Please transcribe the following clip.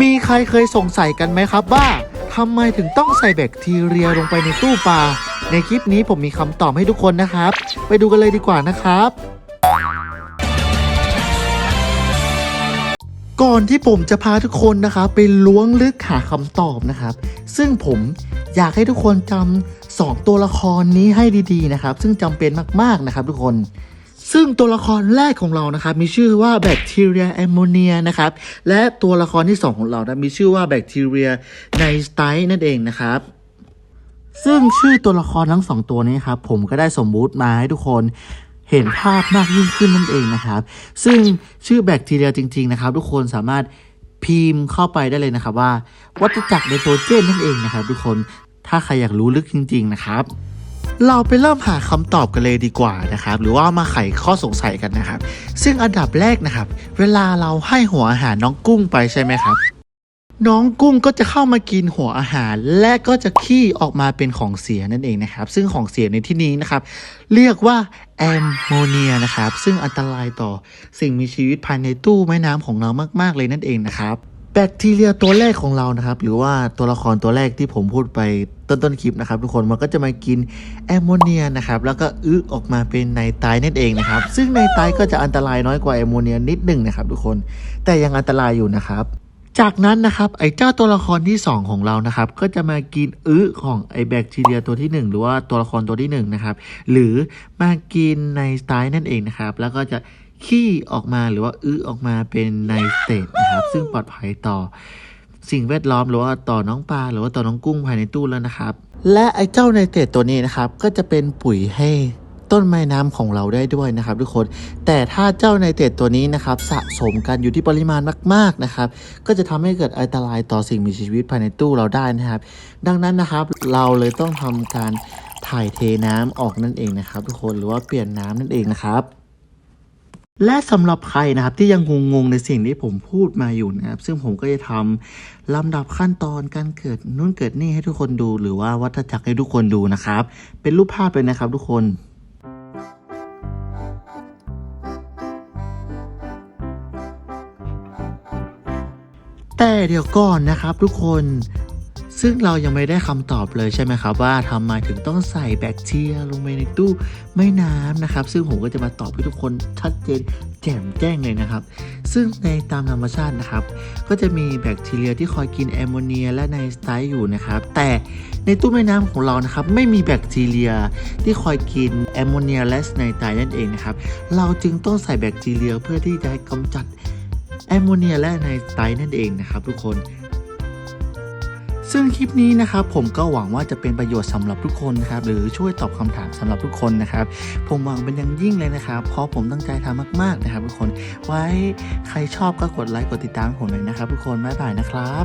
มีใครเคยสงสัยกันไหมครับว่าทำไมถึงต้องใส่แบคทีเรียลงไปในตู้ปลา ในคลิปนี้ผมมีคำตอบให้ทุกคนนะครับ ไปดูกันเลยดีกว่านะครับ ก่อนที่ผมจะพาทุกคนนะครับไปล้วงลึกหาคำตอบนะครับ ซึ่งผมอยากให้ทุกคนจำสองตัวละครนี้ให้ดีๆนะครับ ซึ่งจำเป็นมากๆนะครับทุกคน ซึ่งตัวละครแรกของเรานะครับมีชื่อว่าแบคทีเรียแอมโมเนียนะครับและตัวละครที่สองของเรานะมีชื่อว่าแบคทีเรียไนสไตนั่นเองนะครับซึ่งชื่อตัวละครทั้งสองตัวนี้ครับผมก็ได้สมมุติมาให้ทุกคนเห็นภาพมากยิ่งขึ้นนั่นเองนะครับ ซึ่งชื่อแบคทีเรียจริง ๆนะครับ ทุกคนสามารถพิมพ์เข้าไปได้เลยนะครับว่า วัฏจักรไนโตรเจนนั่นเองนะครับ ทุกคนถ้าใครอยากรู้ลึกจริง ๆ นะครับ เราไปเริ่มหาคำตอบกันเลยดีกว่านะครับ หรือว่ามาไขข้อสงสัยกันนะครับ ซึ่งอันดับแรกนะครับ เวลาเราให้หัวอาหารน้องกุ้งไปใช่ไหมครับ น้องกุ้งก็จะเข้ามากินหัวอาหาร และก็จะขี้ออกมาเป็นของเสียนั่นเองนะครับ ซึ่งของเสียในที่นี้นะครับ เรียกว่าแอมโมเนียนะครับ ซึ่งอันตรายต่อสิ่งมีชีวิตภายในตู้แม่น้ำของเรามาก ๆ เลยนั่นเองนะครับ แบคทีเรียตัวแรกของเรานะครับ หรือว่าตัวละครตัวแรกที่ผมพูดไปต้นต้นคลิปนะครับ ทุกคนมันก็จะมากินแอมโมเนียนะครับ แล้วก็อึออกมาเป็นไนไตรนั่นเองนะครับ ซึ่งไนไตรก็จะอันตรายน้อยกว่าแอมโมเนียนิดหนึ่งนะครับ ทุกคนแต่ยังอันตรายอยู่นะครับ จากนั้นนะครับไอ้เจ้าตัวละครที่ 2 ของเรานะครับ ก็จะมากินอึของไอ้แบคทีเรียตัวที่ 1 หรือว่าตัวละครตัวที่1นะครับหรือมากินในสไตล์นั่นเองนะครับ แล้วก็จะขี้ออกมาหรือว่าอึออกมาเป็นในสเตทนะครับซึ่งปลอดภัยต่อสิ่งแวดล้อมหรือว่าต่อน้องปลาหรือว่าต่อน้องกุ้งภายในตู้แล้วนะครับ และไอ้เจ้าไนเตตตัวนี้นะครับ ก็จะเป็นปุ๋ยให้ ต้นไม้น้ำของเราได้ด้วยนะครับ ทุกคน แต่ถ้าเจ้าไนเตรตตัวนี้นะครับสะสมกันอยู่ที่ปริมาณมากๆนะครับ ก็จะทำให้เกิดอันตรายต่อสิ่งมีชีวิตภายในตู้เราได้นะครับ ดังนั้นนะครับเราเลยต้องทำการถ่ายเทน้ำออกนั่นเองนะครับ ทุกคนหรือว่าเปลี่ยนน้ำนั่นเองนะครับและสำหรับใครนะครับที่ยังงงๆในสิ่งที่ผมพูดมาอยู่นะครับ ซึ่งผมก็จะทำลำดับขั้นตอนการเกิดนู่นเกิดนี่ให้ทุกคนดู หรือว่าวัฏจักรให้ทุกคนดูนะครับ เป็นรูปภาพเลยนะครับทุกคน แต่เดี๋ยวก่อนนะครับทุกคน ซึ่งเรายังไม่ได้คำตอบเลยใช่ไหมครับ ว่าทำไมถึงต้องใส่แบคทีเรียลงไปในตู้ไม่น้ำนะครับ ซึ่งผมก็จะมาตอบให้ทุกคนชัดเจนแจ่มแจ้งเลยนะครับ ซึ่งในตามธรรมชาตินะครับ ก็จะมีแบคทีเรียที่คอยกินแอมโมเนียและไนสไตร์อยู่นะครับ แต่ในตู้แม่น้ำของเรานะครับ ไม่มีแบคทีเรียที่คอยกินแอมโมเนียและไนไตร์นั่นเองนะครับ เราจึงต้องใส่แบคทีเรียเพื่อที่จะกำจัด แอมโมเนียและไนไตร์นั่นเองนะครับทุกคน ซึ่งคลิปนี้นะครับผมก็หวังว่าจะเป็นประโยชน์สำหรับทุกคนนะครับหรือช่วยตอบคำถามสำหรับทุกคนนะครับ ผมหวังเป็นอย่างยิ่งเลยนะครับ เพราะผมตั้งใจทำมาก ๆนะครับ ทุกคน ไว้ใครชอบก็กดไลค์กดติดตามผมเลยนะครับ ทุกคนบ๊ายบายนะครับ